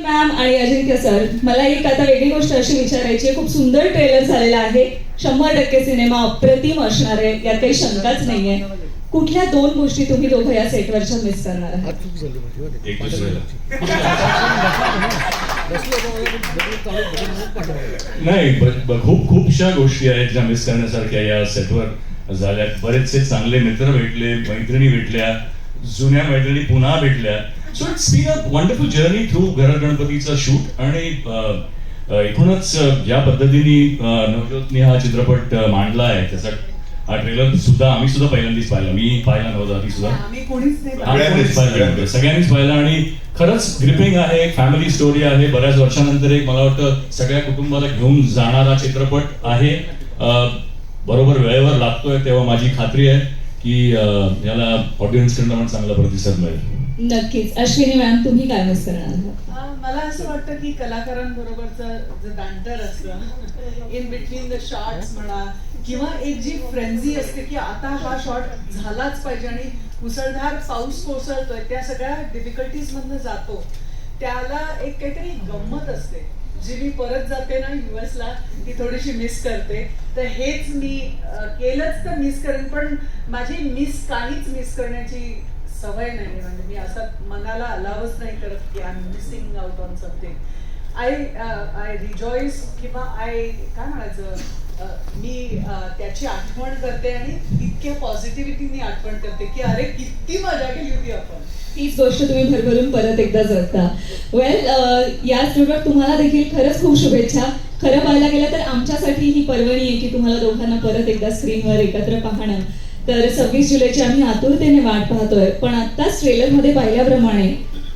Ma'am आणि अजिंक्य sir मला एक आता वेगळी गोष्ट अशी विचारायची आहे. खूप सुंदर ट्रेलर झालेला आहे. शंभर टक्के सिनेमा अप्रतिम असणार आहे. यात काही शंकाच नाहीये कुठल्या दोन गोष्टी तुम्ही दोघं या सेटवरच्या मिस करणार आहात? नाही खूप खूपशा गोष्टी आहेत ज्या मिस करण्यासारख्या या सेटवर झाल्या बरेचसे चांगले मित्र भेटले मैत्रिणी भेटल्या जुन्या मैत्रिणी पुन्हा भेटल्या. So it's been a wonderful journey through घर गणपतीचा शूट आणि एकूणच ज्या पद्धतीने अ, नवज्योतने हा चित्रपट अ, मांडला आहे. त्याचा हा ट्रेलर सुद्धा आम्ही सुद्धा पहिल्यांदाच पाहिला. मी पाहिला नव्हता ती सुद्धा आम्ही कोणीच नाही आम्ही कोणीच पाहिलं नव्हतं. सगळ्यांनीच पाहिलं आणि खरंच ग्रिपिंग आहे फॅमिली स्टोरी आहे. बऱ्याच वर्षानंतर एक मला वाटतं सगळ्या कुटुंबाला घेऊन जाणारा चित्रपट आहे. बरोबर वेळेवर लागतोय तेव्हा माझी खात्री आहे की याला ऑडियन्स कडनं पण चांगला प्रतिसाद मिळेल. नक्कीच. अश्विनी मॅम तुम्ही काय मिस करणार मला असं वाटतं की कलाकारांबरोबरचं जे बँटर असतं इन बिटवीन द शॉर्ट्स म्हणा किंवा एक जी फ्रेंझी असते की आता हा शॉट झालाच पाहिजे आणि मुसळधार पाऊस कोसळतोय त्या सगळ्या डिफिकल्टीज मधनं जातो. त्याला एक काहीतरी गंमत असते. जी मी परत जाते ना युएसला ला ती थोडीशी मिस करते. तर हेच मी केलंच तर मिस करेन पण माझी मिस काहीच मिस करण्याची सवय नाही म्हणजे मी असं मनाला अलावच नाही करत की I am missing out on something I I rejoice किंवा आय काय म्हणायचं मी त्याची आठवण करते आणि इतक्या पॉझिटिव्हिटीने आठवण करते की अरे किती मजा केली होती आपण. तीच गोष्ट तुम्ही भरभरून परत एकदा जगता. वेल या स्टुडिओत तुम्हाला देखील खरंच खूप शुभेच्छा. खरं पाहायला गेलं तर आमच्यासाठी ही पर्वणी आहे की तुम्हाला दोघांना परत एकदा स्क्रीनवर एकत्र पाहणं. तर सव्वीस जुलैची आम्ही आतुरतेने वाट पाहतोय. पण आत्ताच ट्रेलरमध्ये पाहिल्याप्रमाणे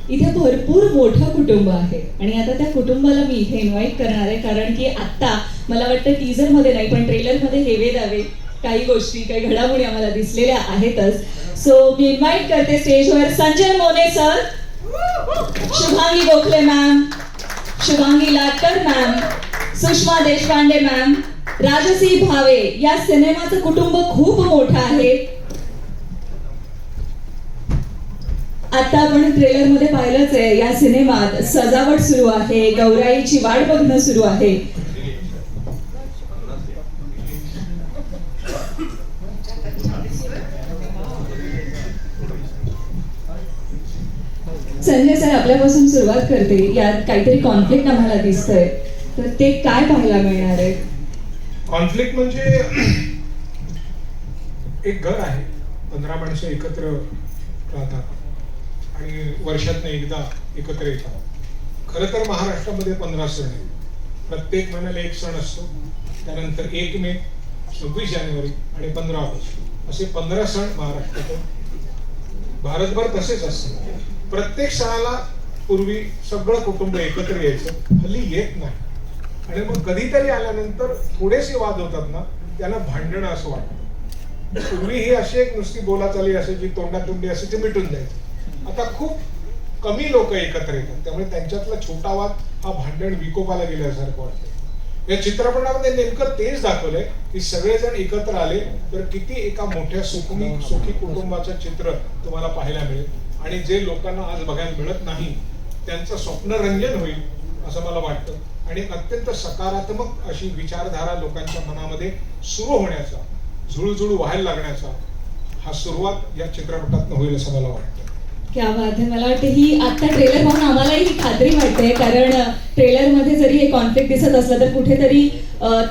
इथे भरपूर मोठं कुटुंब आहे. आणि आता त्या कुटुंबाला मी इथे इन्व्हाइट करणार आहे कारण की आत्ता मला वाटतं टीझरमध्ये नाही पण ट्रेलरमध्ये हेवे दावे काही गोष्टी काही घडामोडी आम्हाला दिसलेल्या आहेतच. सो मी इन्व्हाइट करते स्टेजवर Sanjay Mone sir. Shubhangi Gokhale ma'am Shubhangi Latkar ma'am Sushma Deshpande ma'am Rajsi Bhave या सिनेमाचं कुटुंब खूप मोठं आहे. आता आपण ट्रेलरमध्ये पाहिलंच आहे या सिनेमात सजावट सुरू आहे गौराईची वाट बघणं सुरू आहे. संजय सर आपल्यापासून सुरुवात करते यात काहीतरी कॉन्फ्लिक्ट आम्हाला दिसतंय. तर ते काय पाहायला मिळणार आहे? कॉन्फ्लिक्ट म्हणजे एक घर आहे. पंधरा माणसं एकत्र राहतात. आणि वर्षातनं एकदा एकत्र येतात. खरं तर महाराष्ट्रामध्ये पंधरा सण आहेत. प्रत्येक महिन्याला एक सण असतो. त्यानंतर एक मे सव्वीस जानेवारी आणि पंधरा ऑगस्ट. असे पंधरा सण महाराष्ट्रात भारतभर तसेच असते प्रत्येक सणाला पूर्वी सगळं कुटुंब एकत्र यायचं. हल्ली येत नाही. आणि मग कधीतरी आल्यानंतर थोडेसे वाद होतात ना त्याला भांडणं असं वाटतं. पूर्वी ही अशी एक नुसती बोलाचाली असायची तोंडातोंडी असायची मिटून जायची. आता खूप कमी लोक एकत्र येतात. त्यामुळे त्यांच्यातला छोटा वाद हा भांडण विकोपाला गेल्यासारखं वाटतं या चित्रपटामध्ये नेमकं तेच दाखवलंय की सगळेजण एकत्र आले तर किती एका मोठ्या सुखमी सुखी कुटुंबाचं चित्र तुम्हाला पाहायला मिळेल. आणि जे लोकांना आज बघायला मिळत नाही त्यांचं स्वप्नरंजन होईल असं मला वाटतं. आणि अत्यंत सकारात्मक अशी विचारधारा लोकांच्या मनामध्ये सुरू होण्याचा झुळूझुळू व्हायला लागण्याचा हा सुरुवात या चित्रपटात होईल असं मला वाटतं. क्या बात आहे मला वाटतं ही आता ट्रेलर पाहून आम्हालाही खात्री वाटते कारण ट्रेलरमध्ये जरी हे कॉन्फ्लिक्ट दिसत असलं तर कुठेतरी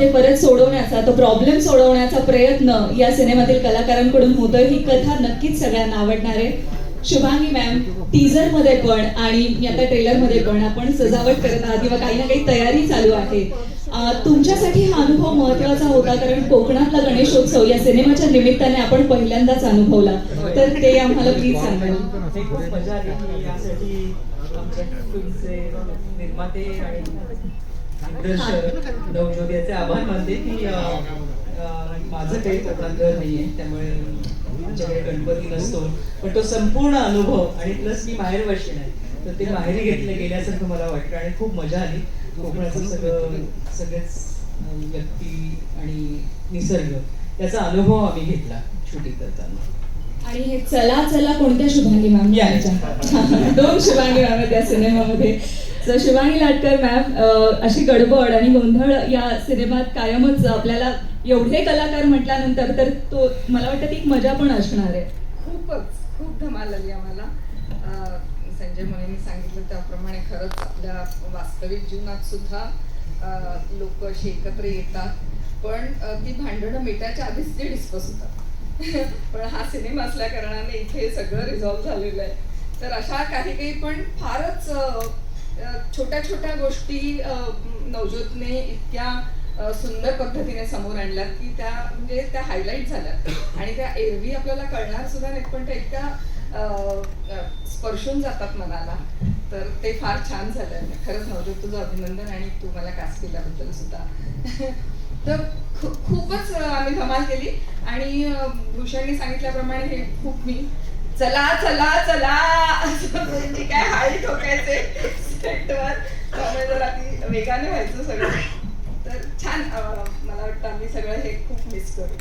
ते परत सोडवण्याचा तो प्रॉब्लेम सोडवण्याचा प्रयत्न या सिनेमातील कलाकारांकडून होतोय ही कथा नक्कीच सगळ्यांना आवडणार आहे. शुभांगी मॅम टीजरमध्ये पण आणि आता ट्रेलरमध्ये पण आपण सजावट करत आहात किंवा काही ना काही तयारी चालू आहे. अ, तुमच्यासाठी हा अनुभव महत्त्वाचा होता कारण कोकणातला गणेशोत्सव या सिनेमाच्या निमित्ताने आपण पहिल्यांदाच अनुभवला. तर ते आम्हाला प्लीज सांगाल खूप मजा आली की यासाठी आमच्या फिल्मचे निर्माते आणि दिग्दर्शक नवज्योत याचे आभार मानते की माझं काही कोकणात घर नाही आहे त्यामुळे आमच्याकडे गणपती नसतो पण तो संपूर्ण अनुभव आणि प्लस मी माहेर वर्षी नाही तर ते माहेरी घेतले गेल्यासारखं मला वाटतं आणि खूप मजा आली. कोकणाचं सगळं सगळेच व्यक्ती आणि निसर्ग याचा अनुभव आम्ही घेतला शूटिंग करताना. आणि हे चला चला कोणत्या शुभांगी मॅम दोन शुभांगी मॅम त्या सिनेमामध्ये. तर शिवानी लाटकर मॅम अशी गडबड आणि गोंधळ या सिनेमात कायमच आपल्याला एवढे कलाकार म्हटल्यानंतर तर तो मला वाटतं ती एक मजा पण असणार आहे. खूपच खूप धमाल आली आम्हाला. संजय मुनेंनी सांगितलं त्याप्रमाणे खरंच आपल्या वास्तविक जीवनात सुद्धा लोक अशी एकत्र येतात. पण ती भांडणं मिटायच्या आधीच ते डिस्कस होतात. पण हा सिनेमा असल्या कारणाने इथे सगळं रिझॉल्व्ह झालेलं आहे. तर अशा काही काही पण फारच छोट्या छोट्या गोष्टी नवज्योतने इतक्या सुंदर पद्धतीने समोर आणल्यात की त्या म्हणजे त्या हायलाईट झाल्यात. आणि त्या एरवी आपल्याला कळणार सुद्धा नाहीत पण त्या इतक्या स्पर्शून जातात मनाला. तर ते फार छान झालं खरंच नवज्योत तुझं अभिनंदन आणि तू मला कास्ट केल्याबद्दल सुद्धा. तर खूपच आम्ही धमाल केली. आणि भूषणने सांगितल्याप्रमाणे हे खूप मी चला चला चला. म्हणजे काय हाय ठोकायचे सेटवर त्यामुळे जरा ती वेगाने व्हायचं सगळं तर छान मला वाटतं आम्ही सगळं हे खूप मिस करू.